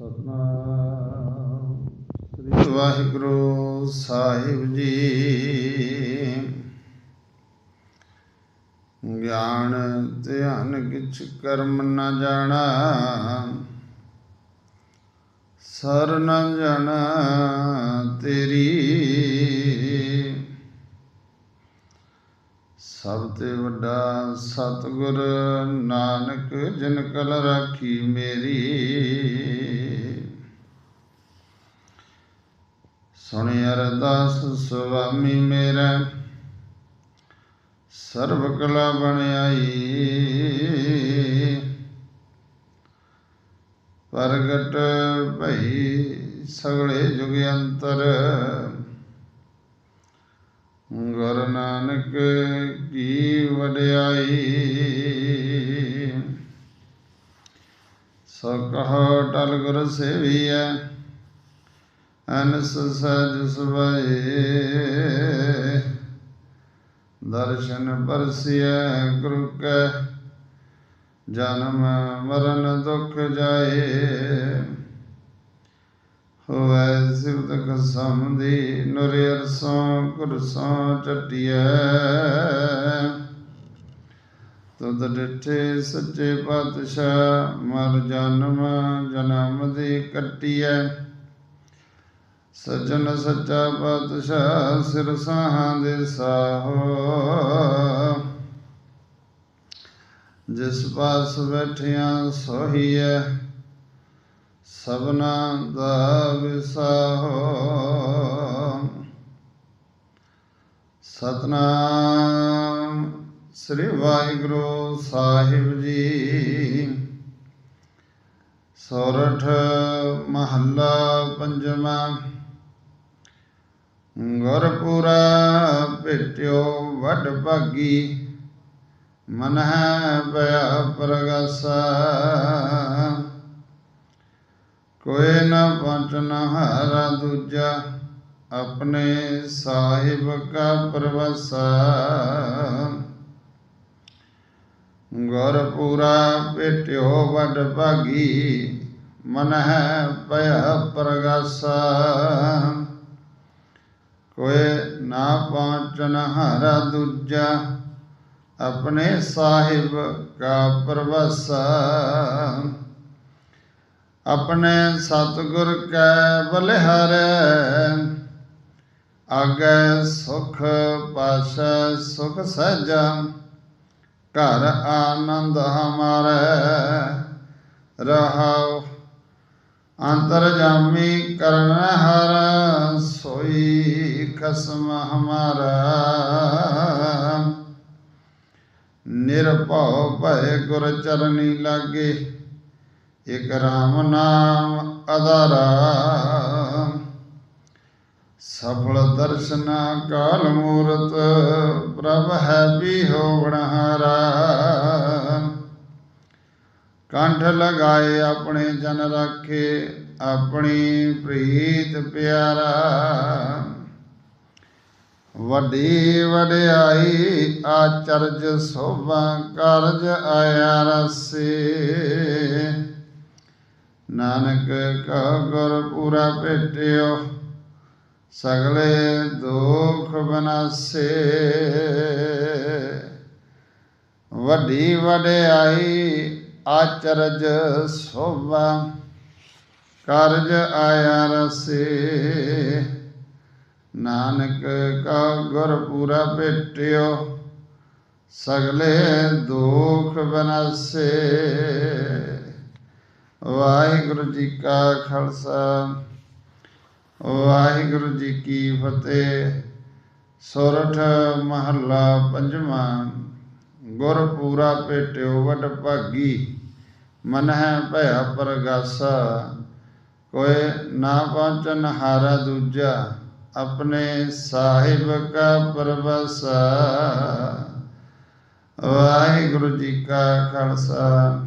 ਸਤਨਾਮ। ਸ੍ਰੀ ਵਾਹਿਗੁਰੂ ਸਾਹਿਬ ਜੀ। ਗਿਆਨ, ਧਿਆਨ ਕਿਛ ਕਰਮ ਨਾ ਜਾਣਾ, ਸਰ ਨਾ ਜਾਣਾ ਤੇ ਸਭ ਤੇ ਵੱਡਾ ਸਤਿਗੁਰ ਨਾਨਕ, ਜਿਨ ਕਲ ਰਾਖੀ ਮੇਰੀ। ਸੁਣੀ ਅਰਦਾਸ ਸੁਆਮੀ ਮੇਰਾ, ਸਰਬ ਕਲਾ ਬਣਾਈ ਪ੍ਰਗਟ ਭਈ ਸਗਲੇ ਜੁਗ ਅੰਤਰ ਗੁਰੂ ਨਾਨਕ ਕੀ ਵਡਿਆਈ। ਸੋ ਕਹੋ ਟਲ ਗੁਰ ਸੇਵੀਐ, ਅਨਸ ਸਜ ਸੁਭਾਏ। ਦਰਸ਼ਨ ਪਰਸਿਐ ਗੁਰੂ ਕੈ, ਜਨਮ ਮਰਨ ਦੁਖ ਜਾਏ। ਹੋਵੈ ਸਿਵਤ ਕਸਮ ਨੁਰ ਅਰਸੋਂ ਕੁਰਸੋਂ ਚਟਿਐ ਤੁਧ ਡਿਠੇ ਸੱਚੇ ਪਾਤਸ਼ਾਹ, ਮਰ ਜਨਮ ਜਨਮ ਦੀ ਕੱਟਿਐ। ਸਜਣ ਸੱਚਾ ਪਾਤਸ਼ਾਹ, ਸਿਰ ਸਾਹਾਂ ਦੇ ਸਾਹੋ। ਜਿਸ ਪਾਸ ਬੈਠਿਆਂ ਸੋਹੀਐ ਸਭਨਾ ਦਾ ਵਿਸਾਹੋ। ਸਤਨਾਮ ਸ੍ਰੀ ਵਾਹਿਗੁਰੂ ਸਾਹਿਬ ਜੀ। ਸੋਰਠ ਮਹੱਲਾ ਪੰਜਵਾਂ। ਗੁਰਪੁਰਾ ਭੇਟਿਓ ਵੱਡ ਭਾਗੀ। ਮਨ ਹੈ ਭਇਆ ਪ੍ਰਗਾਸਾ। ਕੋਏ ਨਾ ਪੰਚਨ ਹਾਰਾ ਦੂਜਾ, ਆਪਣੇ ਸਾਹਿਬ ਕਾ ਪ੍ਰਵਸਾ। ਗੁਰਪੂਰਾ ਭੇਟਿਓ ਵੱਡ ਭਾਗੀ, ਮਨ ਹੈ ਭਇਆ ਪ੍ਰਗਾਸਾ। ਕੋਏ ਨਾ ਪਹੁੰਚਨ ਹਾਰਾ ਦੂਜਾ, ਆਪਣੇ ਸਾਹਿਬ ਕਾ ਪ੍ਰਵਸਾ। ਆਪਣੇ ਸਤਿਗੁਰ ਕੈ ਬਲਿਹਾਰੈ, ਆਗੈ ਸੁਖ ਪਾਸ਼ਾ ਸੁਖ ਸਹਿਜਾ, ਘਰ ਆਨੰਦ ਹਮਾਰੇ। ਰਹਾਉ ਅੰਤਰ ਜਾਮੀ ਕਰਨ ਹਰ, ਸੋਈ ਖਸਮ ਹਮਾਰਾ। ਨਿਰਭਉ ਭੈ ਗੁਰ ਚਰਨੀ ਲਾਗੇ ਇਕ ਰਾਮ ਨਾਮ ਅਦਾਰਾ ਸਫਲ ਦਰਸ਼ਨਾ ਕਾਲ ਮੂਰਤ, ਪ੍ਰਭ ਹੈ ਵੀ ਹੋਵਣਹਾਰਾ ਕੰਠ ਲਗਾਏ ਆਪਣੇ ਜਨ ਰੱਖੇ, ਆਪਣੀ ਪ੍ਰੀਤ ਪਿਆਰਾ। ਵੱਡੀ ਵਡਿਆਈ ਆਚਰਜ ਸੋਭਾ ਕਰਜ ਆਇਆ ਰਸੇ। ਨਾਨਕ ਕਹ ਗੁਰ ਪੂਰਾ ਭੇਟਿਓ, ਸਗਲੇ ਦੁਖ ਬਨਾਸੇ। ਵੱਡੀ ਵਡਿਆਈ ਆਚਰਜ ਸੋਭਾ, ਕਾਰਜ ਆਇਆ ਰਸੇ। ਨਾਨਕ ਕਾ ਗੁਰ ਪੂਰਾ ਭੇਟਿਓ, ਸਗਲੇ ਦੁਖ ਬਨਾਸੇ। ਵਾਹਿਗੁਰੂ ਜੀ ਕਾ ਖਾਲਸਾ, ਵਾਹਿਗੁਰੂ ਜੀ ਕੀ ਫਤਿਹ। ਸੋਰਠ ਮਹੱਲਾ ਪੰਜਵਾਂ ਗੁਰ ਪੂਰਾ ਭੇਟਿਓ ਵਡ ਭਾਗੀ। ਮਨ ਹੈ ਭਇਆ ਪਰਗਾਸਾ ਕੋਏ ਨਾ ਪਹੁੰਚਨ ਹਾਰਾ ਦੂਜਾ, ਆਪਣੇ ਸਾਹਿਬ ਕਾ ਪਰਵਸਾ। ਵਾਹਿਗੁਰੂ ਜੀ ਕਾ ਖਾਲਸਾ।